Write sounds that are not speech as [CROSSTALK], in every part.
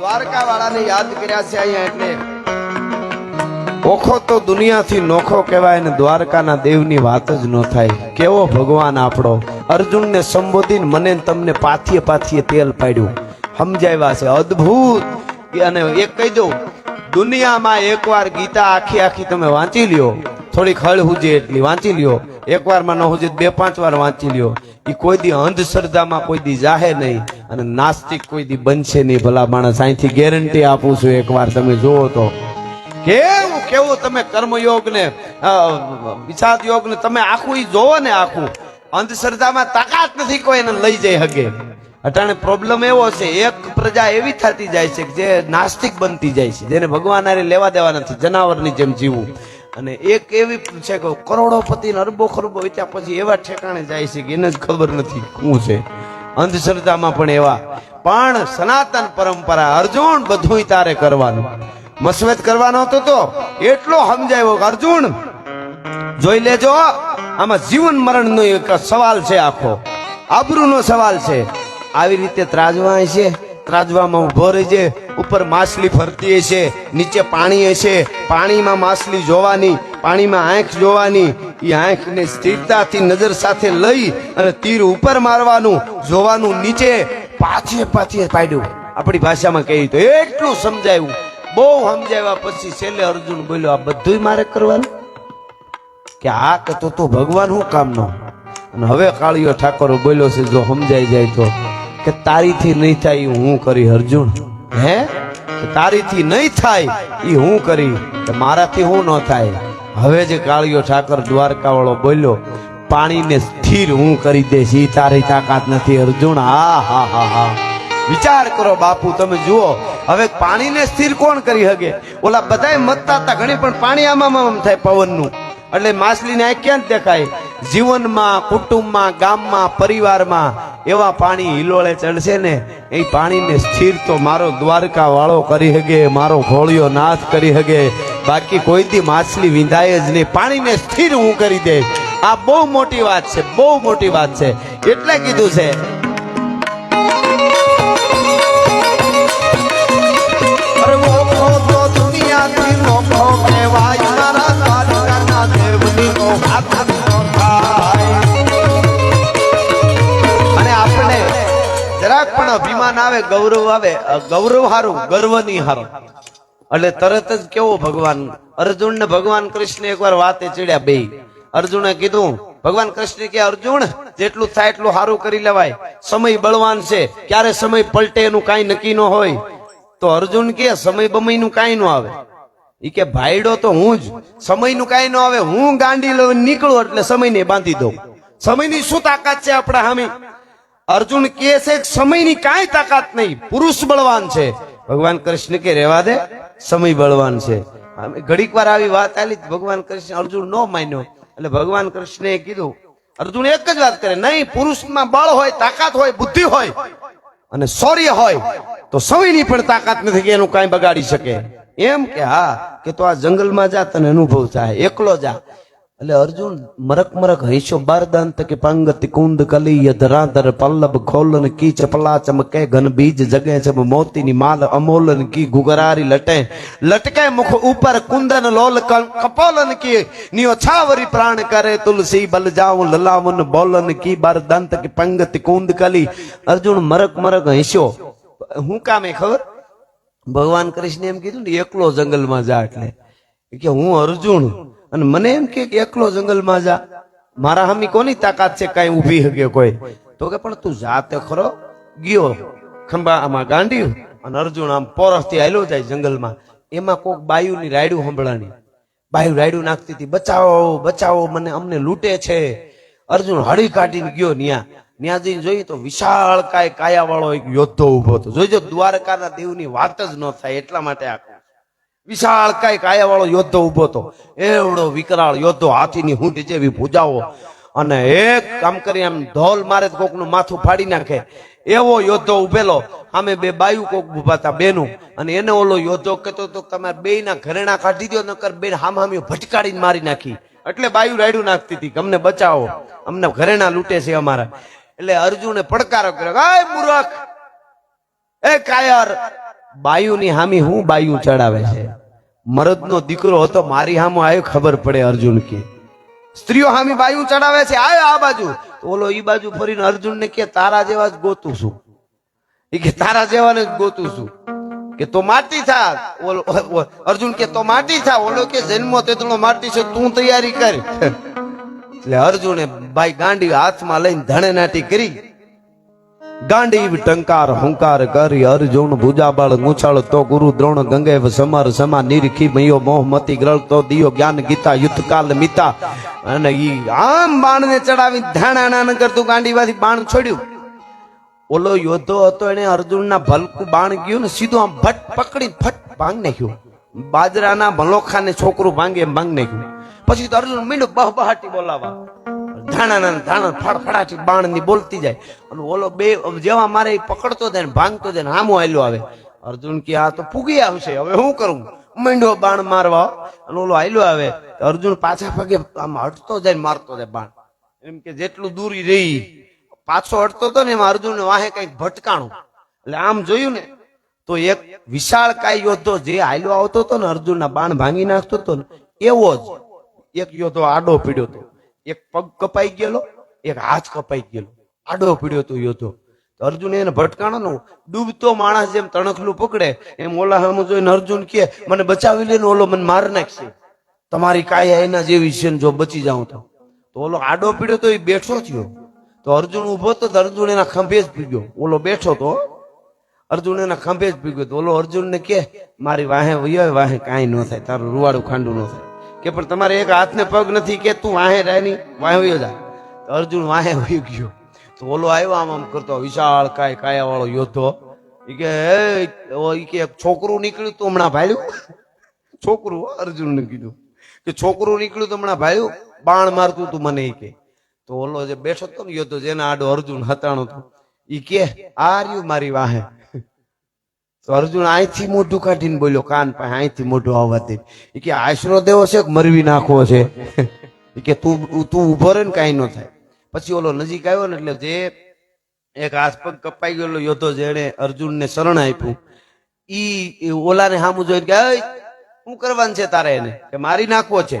દ્વારકા વાળાને યાદ કર્યા છે અહીંયા એટલે. ઓખો તો દુનિયાથી નોખો કહેવાય ને દ્વારકાના દેવની વાત જ ન થાય. કેવો ભગવાન આપણો? અર્જુનને સંબોધીને મને તમને પાથીએ પાથીએ તેલ પાડ્યું. સમજાવ્યા છે. અદ્ભુત! અને એક કહી દઉં, દુનિયામાં એકવાર ગીતા આખી આખી તમે વાંચી લ્યો. થોડીક હળ હુજે એટલી વાંચી લ્યો. એકવારમાં ન હુજે બે પાંચ વાર વાંચી લ્યો. એ કોઈ દી અંધશ્રદ્ધામાં, કોઈ દી જાહે નહીં. અને નાસ્તિક કોઈ દી બનશે નહીં ભલા માણસ. અહીંથી ગેરંટી આપું છું એકવાર તમે જુઓ તો. કેવું કેવું તમે કર્મયોગ ને વિષાદ યોગ ને તમે આખું એ જોવો ને આખું. અંધશ્રદ્ધામાં તાકાત નથી કોઈ એને લઈ જઈ હગે અટાણે પ્રોબ્લેમ એવો છે, એક પ્રજા એવી થતી જાય છે કે જે નાસ્તિક બનતી જાય છે, જેને ભગવાન આરે લેવા દેવા નથી, જનાવરની જેમ જીવવું અને એક એવી છે કે કરોડોપતિ ને અરબો ખરબો વિત્યા પછી એવા ઠેકાણે જાય છે કે એને જ ખબર નથી શું છે. અંધશ્રદ્ધામાં પણ એવા. પણ સનાતન પરંપરા, અર્જુન બધુંય તારે કરવાનું. મસવેત કરવાનો હતો તો એટલો સમજાયો કે અર્જુન, જોઈ લેજો, આમાં જીવન મરણ નો એક સવાલ છે આખો. આબરૂનો સવાલ છે. આવી રીતે ત્રાજવા છે. ત્રાજવામાં ઊભો રહેજે ઉપર માછલી ફરતી હશે, નીચે પાણી હશે. પાણીમાં માછલી જોવાની, પાણીમાં આંખ જોવાની. એ આંખને સ્થિરતાથી નજર સાથે લઈ અને તીર ઉપર મારવાનું, જોવાનું નીચે. પાછે પાછે પાડ્યું. આપણી ભાષામાં કહી તો એટલું સમજાયું. બહુ સમજાવ્યા પછી છેલ્લે અર્જુન બોલ્યો, આ બધુંય મારે કરવાનું? કે આ કે તો ભગવાન શું કામનો? અને હવે કાળિયો ઠાકોર બોલ્યો છે, જો સમજાઈ જાય તો. કે તારીથી નહીં થાય હું કરી અર્જુન. હે? તારીથી નહીં થાય એ હું કરી. મારાથી હું ન થાય. હવે જે કાળિયો ઠાકર દ્વારકા વાળો બોલ્યો, પાણીને સ્થિર હું કરી દઈશ એ તારી તાકાત નથી, અર્જુન. હા હા હા હા. વિચાર કરો બાપુ, તમે જુઓ. હવે પાણીને સ્થિર કોણ કરી શકે ઓલા બધાય મતતા હતા ઘણી, પણ પાણી આમાં આમ થાય પવનનું. એટલે માછલીને આ ક્યાં દેખાય? જીવનમાં, કુટુંબમાં, ગામમાં, પરિવારમાં એવા પાણી હિલોળે ચડશે ને, એ પાણીને સ્થિર તો મારો દ્વારકા વાળો કરી હગે, મારો ઘોળિયો નાશ કરી હગે. બાકી કોઈથી માછલી વિંધાય જ નહીં. પાણીને સ્થિર હું કરી દઈશ આ બહુ મોટી વાત છે, બહુ મોટી વાત છે. એટલે કીધું છે. દુનિયાથી દેવની આવે, ગૌરવ આવે. ગૌરવ હારું, ગર્વની હારું. એટલે તરત જ કેવો ભગવાન અર્જુન ને ભગવાન કૃષ્ણ એકવાર વાતે ચડ્યા બે અર્જુને કીધું, ભગવાન કૃષ્ણ કે, અર્જુન, જેટલું થાય એટલું સારું કરી લેવાય. સમય બળવાન છે. ક્યારે સમય પલટે એનું કાંઈ નક્કી ન હોય. તો અર્જુન કે, સમય બમયનું કાંઈ ન આવે. એ કે, ભાઈડો તો હું જ. સમયનું કાંઈ ન આવે. હું ગાંડી નીકળું એટલે સમયને બાંધી દઉં. સમયની શું તાકાત છે આપણા સામે? અર્જુન કહે છે કે સમયની કાંઈ તાકાત નહીં, પુરુષ બળવાન છે. ભગવાન કૃષ્ણ કે રેવા દે, સમય બળવાન છે. ઘડીક વાર આવી વાત આલી ભગવાન કૃષ્ણ અર્જુન નો માન્યો. એટલે ભગવાન કૃષ્ણએ કીધું, અર્જુન એક જ વાત કરે, નહીં, પુરુષમાં બળ હોય, તાકાત હોય, બુદ્ધિ હોય અને શૌર્ય હોય, તો સમયની પણ તાકાત નથી કે એનું કાંઈ બગાડી શકે. એમ કે, હા, કે તો આ જંગલમાં જા, તને અનુભવ થાય, એકલો જા. એટલે અર્જુન મરક મરક હૈશો બારદાંત કે પાંગતિ કુંદ કલી ધરાધર પલ્લભ ખોલન કી ચપલા ચમકે ઘન બીજ જગે છે મોતીની માલ અમોલન કી ગુગરારી લટે લટકે મુખ ઉપર કુંદન લોલ ક- કપોલન કી નિયો છાવરી પ્રાણ કરે તુલસી બલ જાઉં લલાવન બોલન કી બારદાંત કે પાંગતિ કુંદ કલી અર્જુન મરક મરક હૈશો હું કામે ખબર ભગવાન કૃષ્ણ એમ કીધું ને એકલો જંગલમાં જા એટલે કે હું અર્જુન અને મને એમ કે એકલો જંગલમાં જા. મારા હામી કોની તાકાત છે કાંઈ ઊભી હકે કોઈ? તો કે પણ તું જાતે ખરો. ગયો. ખંભા આમાં ગાંડી અને અર્જુન આમ પોરસથી હાલ્યો જાય જંગલમાં. એમાં કોક બાયુની રાયડું સાંભળાની બાયુ રાયડું નાખતી હતી, બચાવો બચાવો, મને અમને લૂંટે છે. અર્જુન હળી કાઢીને ગયો ન્યા. ન્યા જઈને જોઈએ તો વિશાળ કાય કાયા વાળો એક યોદ્ધો ઊભો હતો. જોઈજો દ્વારકાના દેવની વાત જ ન થાય એટલા માટે આખું વિશાળ કાય કાયા વાળો યોદ્ધો ઊભો હતો. એવડો વિકરાળ યોદ્ધો હાથીની હૂંટ જેવી ભૂજાઓ અને એક કામ કરી એમ ધોલ મારે કોકનું માથું ફાડી નાખે. એવો યોદ્ધો ઉભેલો અમે બે બાયુ કોક ઊભા બેનું. અને એને ઓલો યોદ્ધો કહેતો તો તમારે બે ના ઘરેણા કાઢી દો નકર બેન હામ હામી ભટકાડીને મારી નાખી. એટલે બાયુ રાયડું નાખતી હતી અમને બચાવો, અમને ઘરેણા લૂંટે છે અમારા. એટલે અર્જુને પડકારો કર્યો હાય મૂર્ખ, એ કાયર બાયુની હામી હું બાયું ચડાવે છે? મરદનો દીકરો હતો, મારી હામો આવ્યો ખબર પડે અર્જુન કે સ્ત્રીઓ હામી બાયું ચડાવે છે આવ્યો આ બાજુ. ઓલો ઈ બાજુ ફરીને અર્જુનને કે, તારા જેવા જ ગોતું છું. એ કે, તારા જેવાને જ ગોતું છું. કે, તો માટી થા. ઓલો અર્જુન કે, તો માટી થા. ઓલો કે, જન્મો તેટલો માટી છે, તું તૈયારી કર. એટલે અર્જુને ભાઈ ગાંડી હાથમાં લઈને ધણે નાટી કરી. ગાંડીવ ટંકાર હુંકાર કરી અર્જુન, ભુજાબળ, મૂછાળ તો ગુરુ દ્રોણ, ગંગેવ, સમર, સમા, નિરખી, મયો મોહમતી ગ્રળ તો દિયો, જ્ઞાન, ગીતા યુદ્ધ કાલ મિતા. અને ઈ આમ બાણને ચડાવી ધાણા ના કરતું ગાંડીવાથી બાણ છોડ્યું. ઓલો યોદ્ધો હતો, એને અર્જુનના ભલકું બાણ ગયું ને સીધું આમ ભટ પકડી ફટ ભાંગ નાખ્યું. બાજરાના ભલોખાને છોકરું ભાંગે ભાંગ નાખ્યું. પછી તો અર્જુન મીંડું બહ બહાટી બોલાવા ધાણા ધાણા ફડફડાટી બાણની બોલતી જાય. અને ઓલો બે જેવા મારે પકડતો જાય ને ભાંગતો જાય ને હામો આયલો આવે. અર્જુન કે આ તો ફૂગી આવશે, હવે શું કરું? મીંડો બાણ મારવા. અને ઓલો આયલો આવે. અર્જુન પાછા પગે આમ હટતો જાય ને મારતો જાય બાણ. એમ કે જેટલું દૂરી રહી, પાછો હટતો હતો ને એમાં અર્જુન વાહે કંઈક ભટકાણું. એટલે આમ જોયું ને, તો એક વિશાળ કાય યોદ્ધો જે હાલ્યો આવતો હતો ને અર્જુનના બાણ ભાંગી નાખતો હતો ને, એવો જ એક યોદ્ધો આડો પીડ્યો હતો. એક પગ કપાઈ ગયેલો, એક હાથ કપાઈ ગયેલો. આડો પીડ્યો તો યોધો તો. અર્જુન એને ભટકાણો ને ડૂબતો માણસ જેમ તણખલું પકડે, એમ ઓલા હમ જોઈને અર્જુન કે મને બચાવી લે ઓલો, મને માર નાખશે. તમારી કાયા એના જેવી છે જો બચી જાઉં તો. તો ઓલો આડો પીડ્યો તો એ બેઠો થયો. તો અર્જુન ઊભો તો અર્જુન એના ખંભે જ પીગ્યો. ઓલો બેઠો તો અર્જુન એના ખંભે જ પીગ્યો. તો ઓલો અર્જુન ને કે મારી વાહે વયો, વાહે કાંઈ ન થાય, તારું રૂવાડું ખાંડું ન થાય. કે પણ તમારે એક હાથને પગ નથી કે તું વાહે રાની વાહે વયો જા. અર્જુન વાહે વયો ગયો. તો ઓલો આવ્યો આમ આમ કરતો વિશાળ કાય કાયા વાળો યોદ્ધો. એ કે "એ, કે છોકરું નીકળ્યું તું હમણાં ભાલ્યું? છોકરું અર્જુન ને કીધું. કે છોકરું નીકળ્યું તો હમણાં ભાલ્યું? બાણ મારતું તું મને એ કે. તો ઓલો જે બેઠો હતો ને યોદ્ધો જેના આડો અર્જુન હતાણો હતો એ કે આ રહ્યું મારી વાહે. તો અર્જુન અહીંથી મોઢું કાઢીને બોલ્યો કાન પાસે અહીંથી મોઢું આવવા દે. કે આશરો દેવો છે કે મરવી નાખવો છે? [LAUGHS] કે તું તું ઊભો રહે ને કાંઈ ન થાય. પછી ઓલો નજીક આવ્યો ને એટલે જે એક આસપગ કપાઈ ગયેલો યોદ્ધો જેને અર્જુનને શરણ આપ્યું ઈ ઓલાને સામું જોઈને કે "એય, શું કરવાનું છે તારે એને? કે મારી નાખવો છે.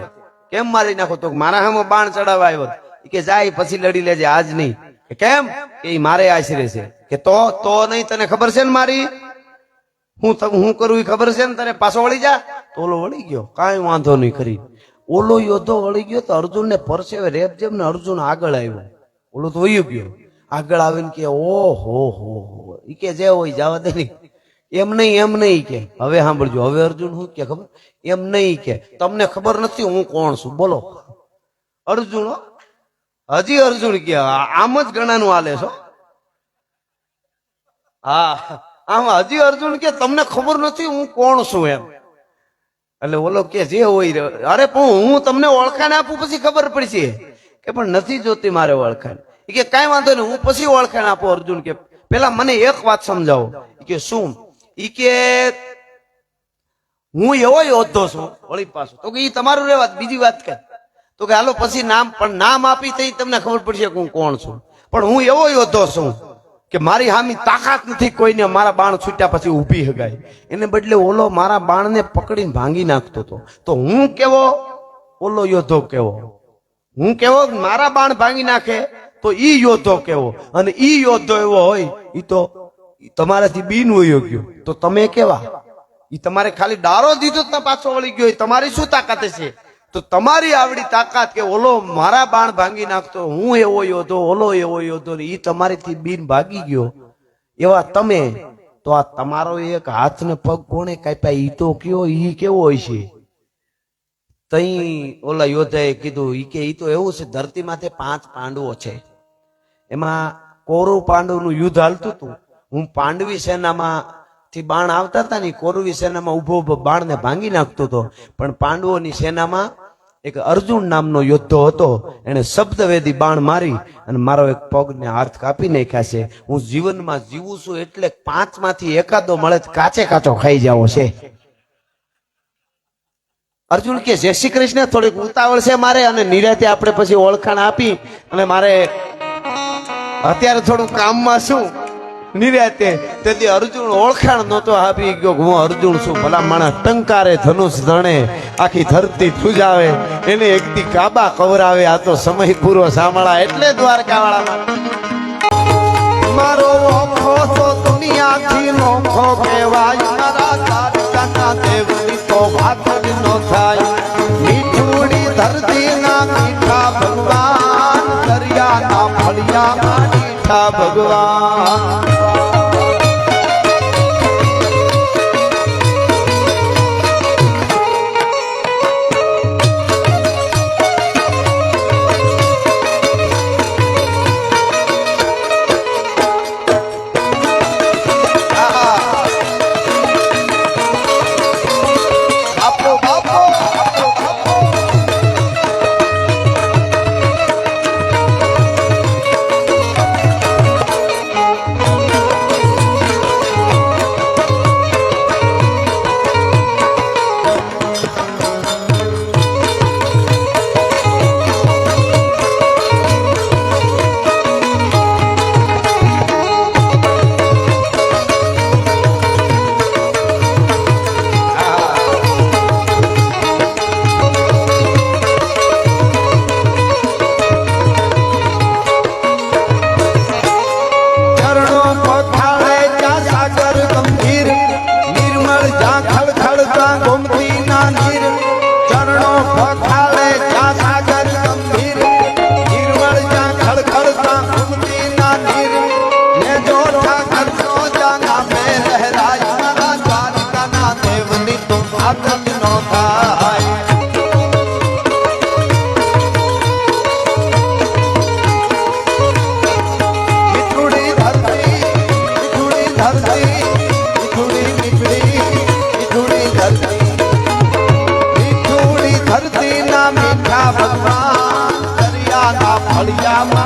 કેમ મારી નાખો? તો મારા સામે બાણ ચડાવવા આવ્યો કે જાય પછી લડી લેજે આજ નહીં. કેમ? કે મારે આશરે છે. કે તો તો નહીં તને ખબર છે ને મારી? હું હું કરું એ ખબર છે ને તને? પાછો વળી જા. તો ઓલો વળી ગયો. કાંઈ વાંધો નહીં કરી. ઓલો યોદ્ધો વળી ગયો તો અર્જુનને પરસેવે રેપ જેમ ને અર્જુન આગળ આવ્યો. ઓલો તો વયું ગયો. આગળ આવીને કે, ઓ હો હો હો. એ કે, જે હોય, જવા દે નહીં એમ નહીં એમ નહીં કે. હવે સાંભળજો. હવે અર્જુન શું કે ખબર? એમ નહીં કે. તમને ખબર નથી હું કોણ છું? બોલો. અર્જુન. હજી અર્જુન કે આમ જ ગણાનું હાલે છો? હા. આમ હજી અર્જુન કે તમને ખબર નથી હું કોણ છું એમ. એટલે ઓલો કે જે હોય અરે પણ હું તમને ઓળખાણ આપું પછી ખબર પડશે. કે પણ નથી જોતી મારે ઓળખાણ. કે કાંઈ વાંધો નહીં, હું પછી ઓળખાણ આપું અર્જુન કે પેલા મને એક વાત સમજાવો. કે શું? ઈ કે હું એવો યોદ્ધો છું, વળી પાછો. તો કે એ તમારું રે વાત, બીજી વાત કર તો કે હાલો, પછી નામ, પણ નામ આપી થઈ તમને ખબર પડશે કે હું કોણ છું. પણ હું એવો યોદ્ધો છું. કે મારી હામી તાકાત નથી, કોઈને મારા બાણ છૂટ્યા પછી ઊભી હગાય એને બદલે ઓલો મારા બાણને પકડીને ભાંગી નાખતો હતો. તો હું કેવો? ઓલો યોદ્ધો કેવો? હું કેવો? મારા બાણ ભાંગી નાખે તો ઈ યોદ્ધો કેવો? અને ઈ યોદ્ધો એવો હોય, ઈ તો તમારાથી બિન વયો ગયો તો તમે કેવા? ઈ તમારે ખાલી ડારો દીધો તો પાછો વળી ગયો. તમારી શું તાકાત છે? તો તમારી આવડી તાકાત કે ઓલો મારા બાણ ભાંગી નાખતો, હું એવો યોધો ઓલો એવો યોધો ઈ તમારીથી બીન ભાગી ગયો. એવા તમે, તો આ તમારો એક હાથ ને પગ કોણે કાપ્યા? ઈ તો કયો, ઈ કેવો હોય છે? તઈ ઓલા યોદ્ધાએ કીધું, ઈ કે ઈ તો એવું છે, ધરતી માથે પાંચ પાંડવો છે. એમાં કૌરવ પાંડવનું યુદ્ધ હાલતું હતું. હું પાંડવી સેનામાં થી બાણ આવતા હતા ને કોરવી સેનામાં ઊભો ઊભો બાણને ભાંગી નાખતો હતો. પણ પાંડવોની સેનામાં એક અર્જુન નામનો યોદ્ધો હતો. એને શબ્દવેદી બાણ મારી અને મારો એક પગને હાથ કાપી નાખ્યા છે. હું જીવનમાં જીવું છું એટલે પાંચમાંથી એકાદો મળે કાચે કાચો ખાઈ જાવો છે. અર્જુન કે, જય શ્રી કૃષ્ણ, થોડીક ઉતાવળ છે મારે અને નિરાતે આપણે પછી ઓળખાણ આપી અને મારે અત્યારે થોડું કામમાં છું. નિર્યાતે તેથી અર્જુન ઓળખાણ નહોતો આપી ગયો હું અર્જુન શું ભલા માણસ ટંકારે ધનુષ ધણે, આખી ધરતી થુજાવે એને એકથી કાબા કવરાવે. આ તો સમય પૂરો સાંભળા એટલે દ્વારકા વાળા મારો ઓખો તો દુનિયાથી નોખો કહેવાય. મારા તારકાના મીઠુડી ધરતીના ભગવાન, દરિયાના ફળિયા ભગવાન. ફળિયા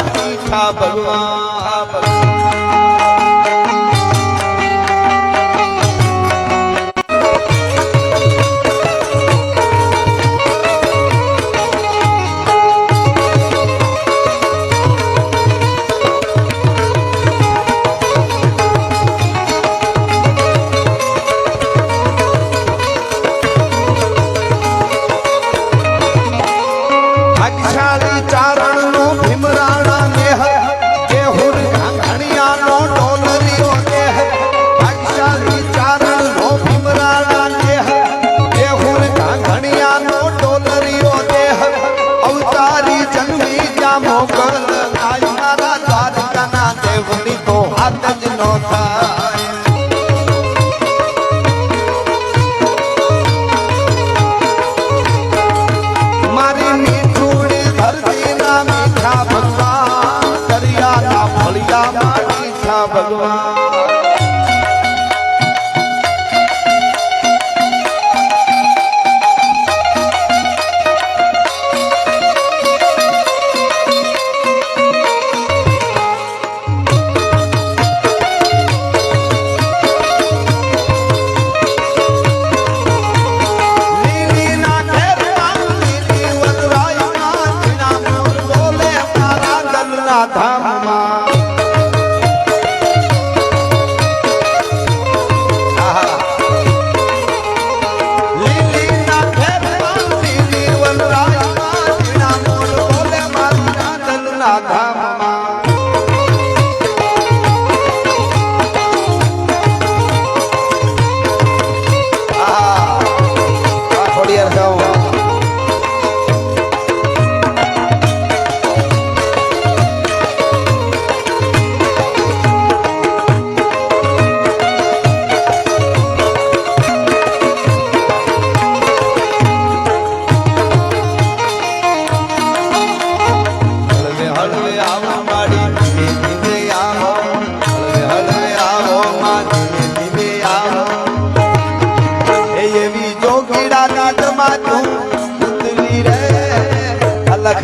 રાધા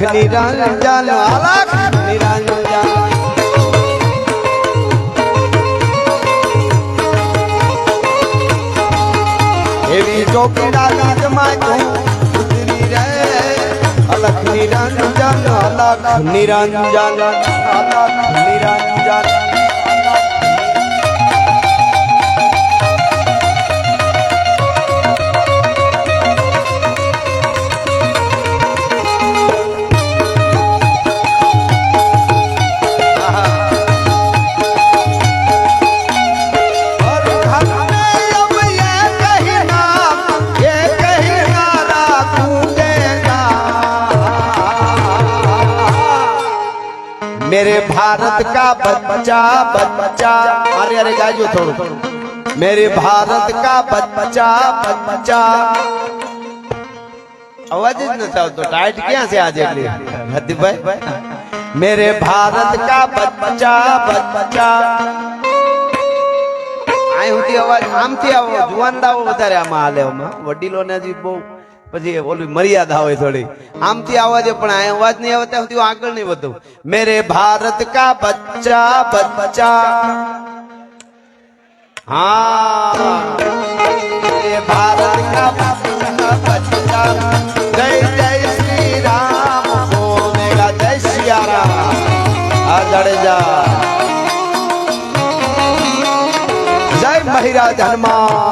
અલખ નિરંજન અલખ નિરંજન એવી ચોપડા ગાજમાં તું ઉતરી રે અલખ નિરંજન અલખ નિરંજન અલખ નિરંજન मेरे भारत का बच्चा बच्चा अरे अरे गाजो थोड़ું मेरे भारत का बच्चा बच्चा અવાજ જ નથી આવતો ટાઈટ ક્યાં છે આજે એટલી હદીભાઈ મેરે ભારત કા બચ્ચા બચ્ચા આય સુધી અવાજ આમથી આવો જુવાનડાઓ વધારે આમાં હાલે આમાં વડીલોને હજી બહુ પછી ઓલી મર્યાદા હોય થોડી. આમથી આવાજ પણ અવાજ નહીં આવે, ત્યાં સુધી આગળ નહીં વધું. મેરે ભારત કા બચ્ચા બચ્ચા. હા. ભારત જય જય શ્રી રામ. ઓમેગા, જય શ્રી રામ. આ જય મહિરાજ હનુમાન.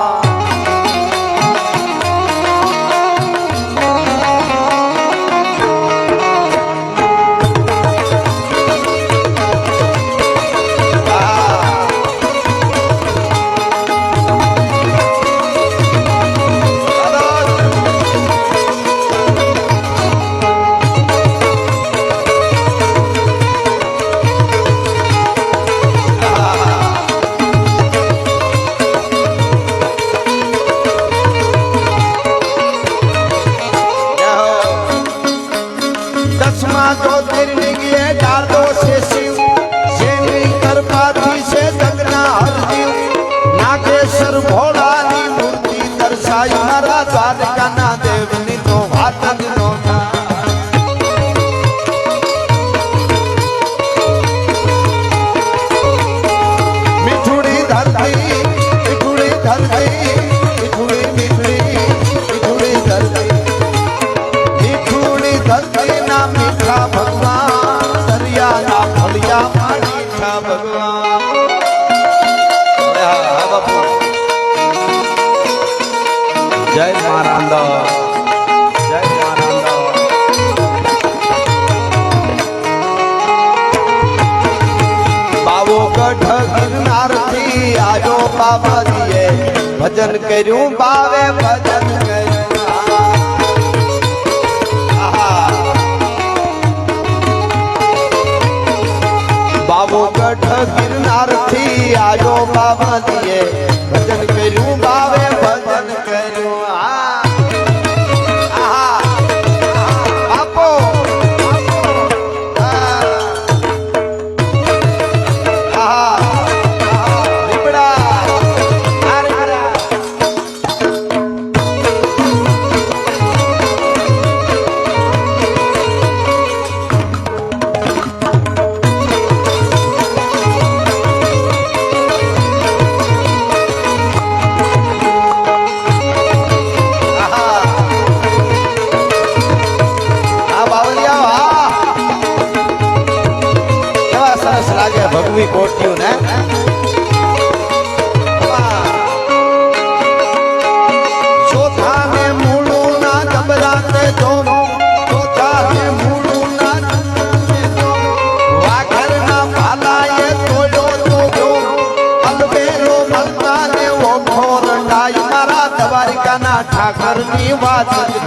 જય મારાંદા જય મારાંદા બાવો ગઢ ગિરનારથી આજો બાબાજીએ ભજન કર્યું બાવે ભજન બાબો ગઢ ગિરનારથી આજો બાબાજીએ ભજન કર્યું બાવે ભજન lado.